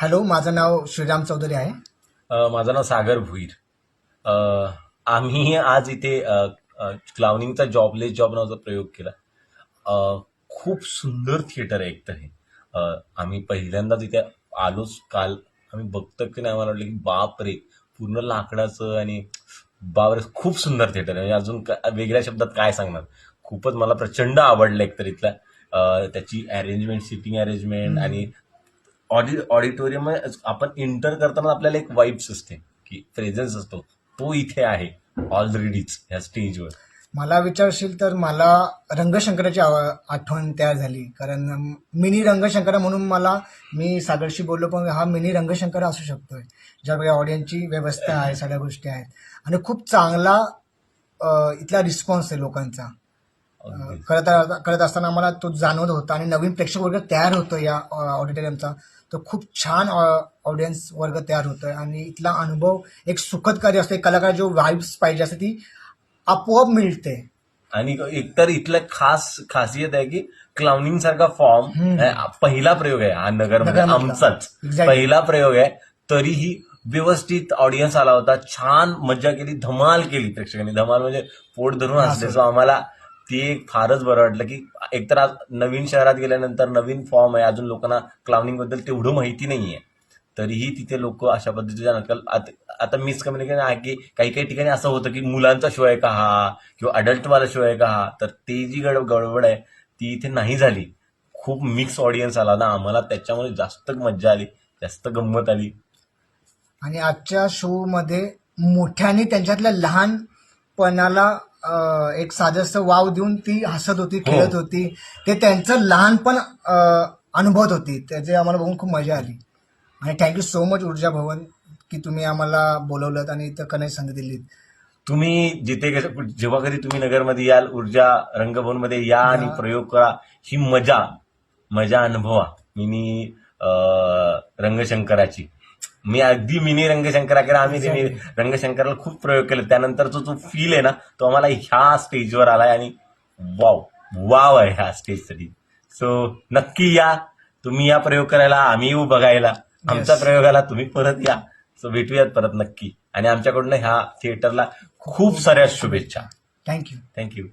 Hello माझं नाव श्रीराम चौधरी आहे. अ, माझं नाव सागर भुईर. अ, आम्ही आज इथे अ, अ, क्लाउनिंगचा जॉबलेस जॉब नावाचा प्रयोग केला. अ, खूप सुंदर थिएटर आहे एकतर हे. अ, आम्ही पहिल्यांदाच इथे आलोच. काल आम्ही बघतो की नाही मला वाटलं की बाप रे पूर्ण लाकडाचं आणि बाप रे खूप सुंदर थिएटर आहे. म्हणजे अजून का- वेगळ्या शब्दात काय सांगणार? खूपच मला प्रचंड आवडलं एकतर इथला. अ, त्याची अरेंजमेंट सिटिंग अरेंजमेंट आणि ऑडि ऑडिटोरियम आपण एंटर करताना आपल्याला एक वाईब्स असते की प्रेझेन्स असतो. तो इथे आहे ऑलरेडीच ह्या स्टेजवर मला विचारशील तर मला रंगशंकराची आठवण तयार झाली. कारण मिनी रंगशंकर म्हणून मला मी सागरशी बोललो पण हा मिनी रंगशंकर असू शकतोय. ज्या वेळी ऑडियन्सची व्यवस्था आहे सगळ्या गोष्टी आहेत. आणि खूप चांगला इथला रिस्पॉन्स आहे लोकांचा. करत करत असताना मला तो जाणवत होता आणि नवीन प्रेक्षक वर्ग तयार होतो या ऑडिटोरियमचा तो खूप छान ऑडियन्स वर्ग तयार होतोय. आणि इथला अनुभव एक सुखदकारी असतो. एक कलाकार जो वाईब्स पाहिजे असते ती आपोआप मिळते. आणि एकतर इथलं खास खासियत आहे की क्लाउनिंग सारखा फॉर्म. पहिला प्रयोग आहे हा नगरमध्ये नगरमधला. आमचाच. पहिला प्रयोग आहे. तरीही व्यवस्थित ऑडियन्स आला होता. छान मज्जा केली धमाल केली प्रेक्षकांनी. धमाल म्हणजे पोट धरून सो आम्हाला ते एक फारच बरं वाटलं की एकतर आज नवीन शहरात गेल्यानंतर नवीन फॉर्म आहे अजून लोकांना क्लाउनिंगबद्दल तेवढं माहिती नाही आहे तरीही तिथे लोक अशा पद्धतीच्या नकल आता आता मिसकम्युनिकेशन आहे की काही काही ठिकाणी असं होतं की मुलांचा शो आहे का हा? किंवा अडल्टवाला शो आहे का हा? तर ते जी गड गडबड आहे ती इथे नाही झाली. खूप मिक्स ऑडियन्स आला ना. आम्हाला त्याच्यामुळे जास्त मज्जा आली जास्त गंमत आली. आणि आजच्या शो मध्ये मोठ्याने त्यांच्यातल्या लहानपणाला एक साधस वाव देऊन ती हसत होती खेळत होती. ते त्यांचं लहानपण अनुभवत होती. त्याचे आम्हाला बघून खूप मजा आली. आणि थँक्यू सो मच ऊर्जा भवन की तुम्ही आम्हाला बोलवलं आणि इथं करण्याची संधी दिलीत तुम्ही जिथे जेव्हा कधी तुम्ही नगरमध्ये याल ऊर्जा रंगभवनमध्ये या आणि प्रयोग करा ही मजा मजा अनुभवा. मिनी रंगशंकराची. मी अगदी मिनी रंगशंकरा केला आम्ही रंगशंकराला खूप प्रयोग केले. त्यानंतरचा जो फील आहे ना तो आम्हाला ह्या स्टेजवर आलाय आणि वाव वाव आहे ह्या स्टेजसाठी सो नक्की या. तुम्ही या प्रयोग करायला आम्ही येऊ बघायला. आमच्या प्रयोगाला तुम्ही परत या. सो भेटूयात परत नक्की. आणि आमच्याकडून ह्या थिएटरला खूप साऱ्या शुभेच्छा. Thank you thank you